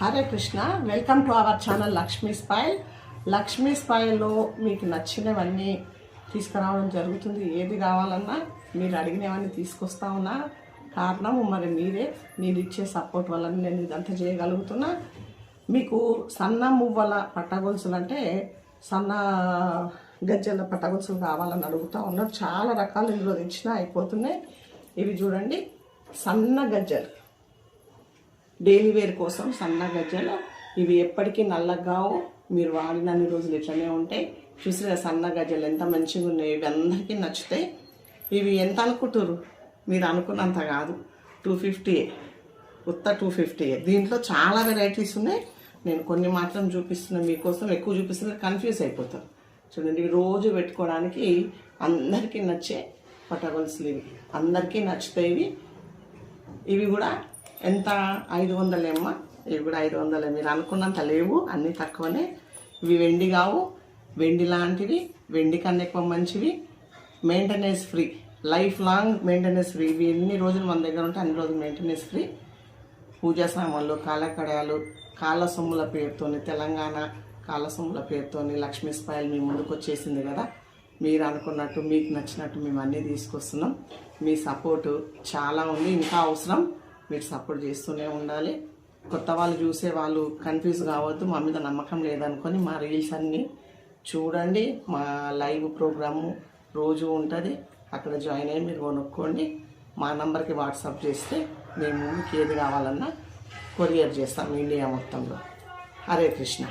Hare Krishna welcome to our channel Lakshmi spoil. Lakshmi స్పైల్లో మీకు నచ్చినవన్నీ తీసుకురావడం జరుగుతుంది. ఏది కావాలన్నా మీరు అడిగినవన్నీ తీసుకొస్తా ఉన్నా. కారణం మరి మీరే. మీరు ఇచ్చే సపోర్ట్ వల్ల నేను ఇదంతా చేయగలుగుతున్నా. మీకు సన్న మువ్వల పట్టగొలుసులు అంటే సన్న గజ్జల పట్టగొలుసులు కావాలని అడుగుతా ఉన్నారు. చాలా రకాలు ఇందులో తెచ్చినా అయిపోతున్నాయి. ఇవి చూడండి. సన్న గజ్జలు. డైలీ వేర్ కోసం సన్న గజ్జలు. ఇవి ఎప్పటికీ నల్లగావు. మీరు వాడినన్ని రోజులు ఇట్లనే ఉంటాయి. చూసిన సన్న గజ్జలు ఎంత మంచిగా ఉన్నాయి. ఇవి అందరికీ నచ్చుతాయి. ఇవి ఎంత అనుకుంటారు మీరు అనుకున్నంత కాదు. టూ ఫిఫ్టీ ఉత్త టూ ఫిఫ్టీ దీంట్లో చాలా వెరైటీస్ ఉన్నాయి. నేను కొన్ని మాత్రం చూపిస్తున్నా మీకోసం. ఎక్కువ చూపిస్తున్నా కన్ఫ్యూజ్ అయిపోతారు. చూడండి రోజు పెట్టుకోవడానికి అందరికీ నచ్చే పట్టగొలుసులు ఇవి. అందరికీ నచ్చుతాయి ఇవి. ఇవి కూడా ఎంత? ఐదు వందలేమ్మ? ఇవి కూడా ఐదు వందలే. మీరు అనుకున్నంత లేవు అన్నీ తక్కువనే. ఇవి వెండి కావు వెండి లాంటివి వెండి కన్నా ఎక్కువ మంచివి. Maintenance free life long maintenance free ఇవి ఎన్ని రోజులు మన దగ్గర ఉంటే అన్ని రోజులు మెయింటెనెన్స్ ఫ్రీ పూజా సామాన్లు కాలకడయాలు కాళ్ళ సొమ్ముల పేరుతోని తెలంగాణ కాళ్ళ సొమ్ముల పేరుతోని లక్ష్మీ స్పాయిల్ మీ ముందుకు వచ్చేసింది కదా. మీరు అనుకున్నట్టు మీకు నచ్చినట్టు మేము అన్నీ తీసుకొస్తున్నాం. మీ సపోర్టు చాలా ఉంది. ఇంకా అవసరం మీరు సపోర్ట్ చేస్తూనే ఉండాలి. కొత్త వాళ్ళు చూసే వాళ్ళు కన్ఫ్యూజ్ కావద్దు. మా మీద నమ్మకం లేదనుకొని మా రీల్స్ అన్నీ చూడండి. మా లైవ్ ప్రోగ్రాము రోజు ఉంటుంది. అక్కడ జాయిన్ అయ్యి మీరు కొనుక్కోండి. మా నంబర్కి వాట్సాప్ చేస్తే మేము మీకు ఏది కావాలన్నా కొరియర్ చేస్తాం ఇండియా మొత్తంలో. హరే కృష్ణ.